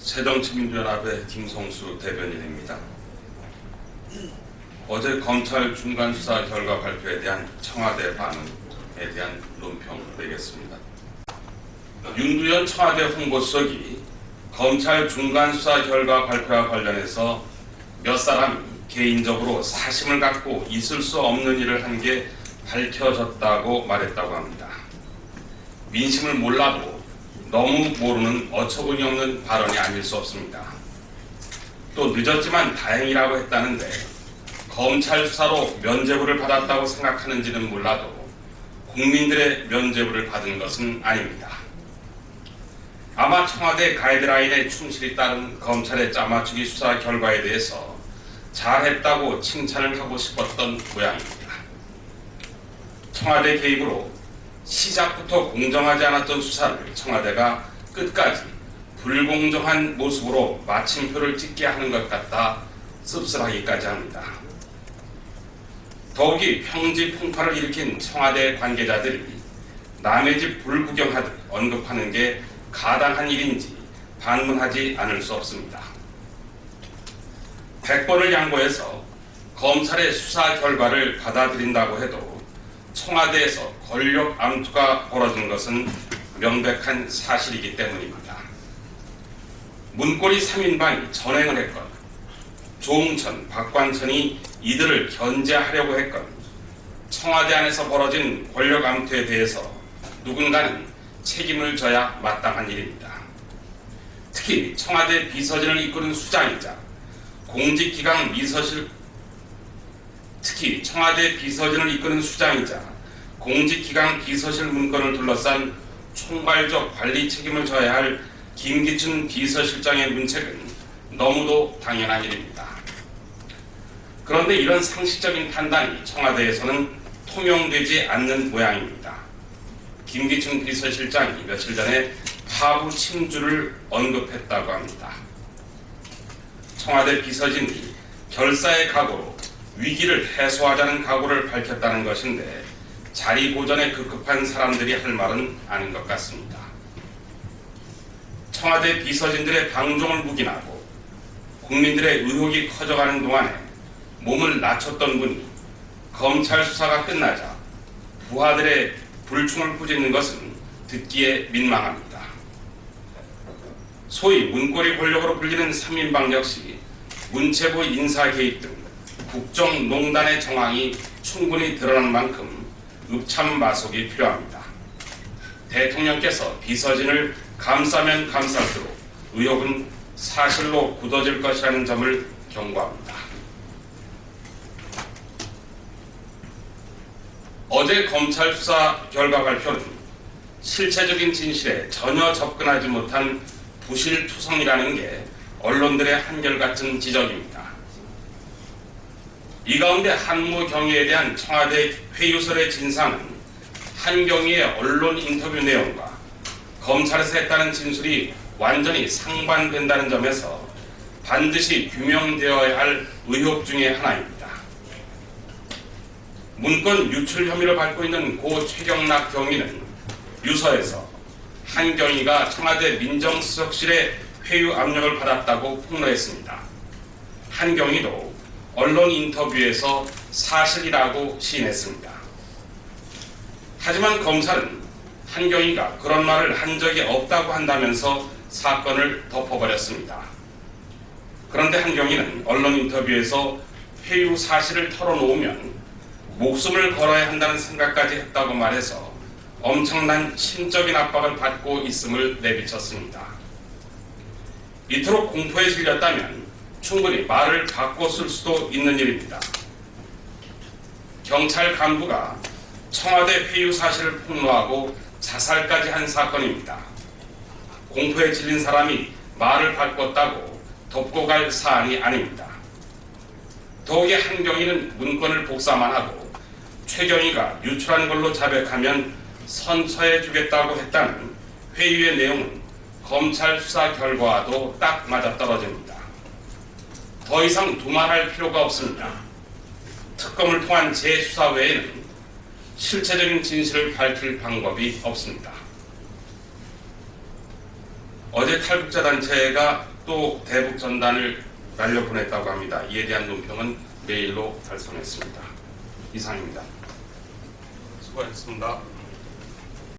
새정치민주연합의 김성수 대변인입니다. 어제 검찰 중간 수사 결과 발표에 대한 청와대 반응에 대한 논평 내겠습니다. 윤두현 청와대 홍보수석이 검찰 중간 수사 결과 발표와 관련해서 몇 사람이 개인적으로 사심을 갖고 있을 수 없는 일을 한 게 밝혀졌다고 말했다고 합니다. 민심을 몰라도 너무 모르는 어처구니 없는 발언이 아닐 수 없습니다. 또 늦었지만 다행이라고 했다는데 검찰 수사로 면죄부를 받았다고 생각하는지는 몰라도 국민들의 면죄부를 받은 것은 아닙니다. 아마 청와대 가이드라인에 충실히 따른 검찰의 짜맞추기 수사 결과에 대해서 잘했다고 칭찬을 하고 싶었던 모양입니다. 청와대 개입으로 시작부터 공정하지 않았던 수사를 청와대가 끝까지 불공정한 모습으로 마침표를 찍게 하는 것 같다 씁쓸하기까지 합니다. 더욱이 평지 풍파를 일으킨 청와대 관계자들이 남의 집 불구경하듯 언급하는 게 가당한 일인지 반문하지 않을 수 없습니다. 100번을 양보해서 검찰의 수사 결과를 받아들인다고 해도 청와대에서 권력 암투가 벌어진 것은 명백한 사실이기 때문입니다. 문고리 3인방이 전행을 했건 조홍천, 박관천이 이들을 견제하려고 했건 청와대 안에서 벌어진 권력 암투에 대해서 누군가는 책임을 져야 마땅한 일입니다. 특히 청와대 비서진을 이끄는 수장이자 공직기강 비서실 특히 청와대 비서진을 이끄는 수장이자 공직기강 비서실 문건을 둘러싼 총괄적 관리 책임을 져야 할 김기춘 비서실장의 문책은 너무도 당연한 일입니다. 그런데 이런 상식적인 판단이 청와대에서는 통용되지 않는 모양입니다. 김기춘 비서실장이 며칠 전에 파부 침주를 언급했다고 합니다. 청와대 비서진이 결사의 각오로 위기를 해소하자는 각오를 밝혔다는 것인데 자리 보전에 급급한 사람들이 할 말은 아닌 것 같습니다. 청와대 비서진들의 방종을 묵인하고 국민들의 의혹이 커져가는 동안에 몸을 낮췄던 분이 검찰 수사가 끝나자 부하들의 불충을 꾸짖는 것은 듣기에 민망합니다. 소위 문고리 권력으로 불리는 3인방 역시 문체부 인사 개입 등 국정농단의 정황이 충분히 드러난 만큼 읍참 마속이 필요합니다. 대통령께서 비서진을 감싸면 감쌀수록 의혹은 사실로 굳어질 것이라는 점을 경고합니다. 어제 검찰 수사 결과 발표는 실체적인 진실에 전혀 접근하지 못한 부실투성이라는 게 언론들의 한결같은 지적입니다. 이 가운데 한무 경위에 대한 청와대 회유설의 진상은 한 경위의 언론 인터뷰 내용과 검찰에서 했다는 진술이 완전히 상반된다는 점에서 반드시 규명되어야 할 의혹 중의 하나입니다. 문건 유출 혐의를 받고 있는 고 최경락 경위는 유서에서 한 경위가 청와대 민정수석실의 회유 압력을 받았다고 폭로했습니다. 한 경위도 언론 인터뷰에서 사실이라고 시인했습니다. 하지만 검찰은 한경위가 그런 말을 한 적이 없다고 한다면서 사건을 덮어버렸습니다. 그런데 한경위는 언론 인터뷰에서 회유 사실을 털어놓으면 목숨을 걸어야 한다는 생각까지 했다고 말해서 엄청난 심적인 압박을 받고 있음을 내비쳤습니다. 이토록 공포에 질렸다면 충분히 말을 바꿨을 수도 있는 일입니다. 경찰 간부가 청와대 회유 사실을 폭로하고 자살까지 한 사건입니다. 공포에 질린 사람이 말을 바꿨다고 덮고 갈 사안이 아닙니다. 더욱이 한경위는 문건을 복사만 하고 최경희가 유출한 걸로 자백하면 선처해 주겠다고 했다는 회유의 내용은 검찰 수사 결과와도 딱 맞아떨어집니다. 더 이상 두말할 필요가 없습니다. 특검을 통한 재수사 외에는 실체적인 진실을 밝힐 방법이 없습니다. 어제 탈북자 단체가 또 대북 전단을 날려보냈다고 합니다. 이에 대한 논평은 메일로 발송했습니다. 이상입니다. 수고하셨습니다.